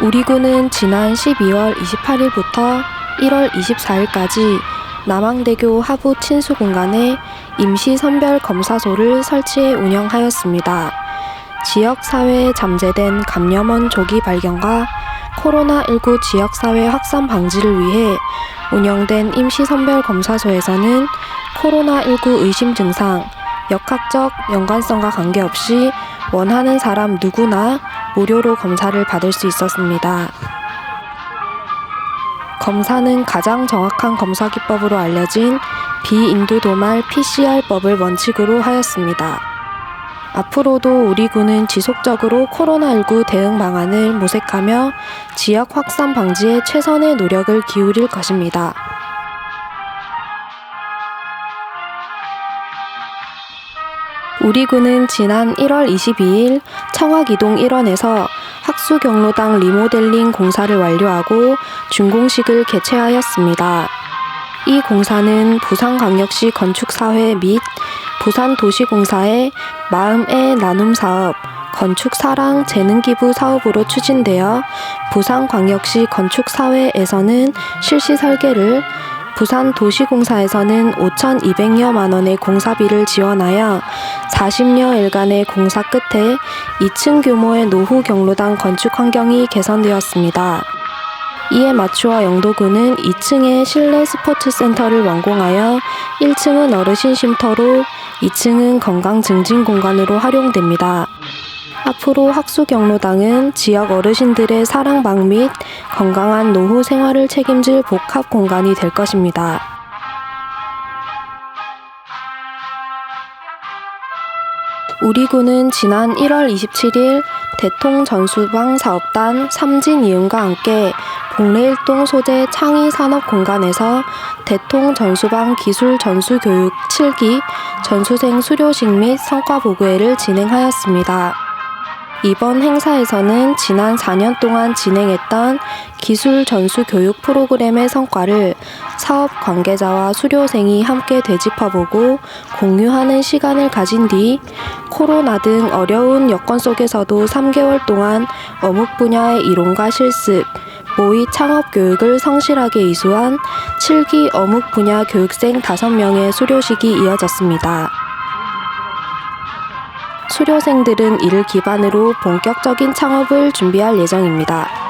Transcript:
우리 군은 지난 12월 28일부터 1월 24일까지 남항대교 하부 친수 공간에 임시 선별 검사소를 설치해 운영하였습니다. 지역 사회에 잠재된 감염원 조기 발견과 코로나19 지역 사회 확산 방지를 위해 운영된 임시 선별 검사소에서는 코로나19 의심 증상, 역학적 연관성과 관계없이 원하는 사람 누구나 무료로 검사를 받을 수 있었습니다. 검사는 가장 정확한 검사 기법으로 알려진 비인도 도말 PCR법을 원칙으로 하였습니다. 앞으로도 우리 군은 지속적으로 코로나19 대응 방안을 모색하며 지역 확산 방지에 최선의 노력을 기울일 것입니다. 우리 군은 지난 1월 22일 청학이동 일원에서 학수 경로당 리모델링 공사를 완료하고 준공식을 개최하였습니다. 이 공사는 부산광역시 건축사회 및 부산도시공사의 마음의 나눔 사업, 건축사랑 재능기부 사업으로 추진되어 부산광역시 건축사회에서는 실시 설계를 부산도시공사에서는 5,200여만 원의 공사비를 지원하여 40여일간의 공사 끝에 2층 규모의 노후 경로당 건축 환경이 개선되었습니다. 이에 맞추어 영도군은 2층에 실내 스포츠 센터를 완공하여 1층은 어르신 쉼터로 2층은 건강 증진 공간으로 활용됩니다. 앞으로 학수 경로당은 지역 어르신들의 사랑방 및 건강한 노후 생활을 책임질 복합 공간이 될 것입니다. 우리 군은 지난 1월 27일 대통 전수방 사업단 삼진 이음과 함께 복례일동 소재 창의 산업 공간에서 대통 전수방 기술 전수 교육 7기 전수생 수료식 및 성과 보고회를 진행하였습니다. 이번 행사에서는 지난 4년 동안 진행했던 기술 전수 교육 프로그램의 성과를 사업 관계자와 수료생이 함께 되짚어보고 공유하는 시간을 가진 뒤 코로나 등 어려운 여건 속에서도 3개월 동안 어묵 분야의 이론과 실습, 모의 창업 교육을 성실하게 이수한 7기 어묵 분야 교육생 5명의 수료식이 이어졌습니다. 수료생들은 이를 기반으로 본격적인 창업을 준비할 예정입니다.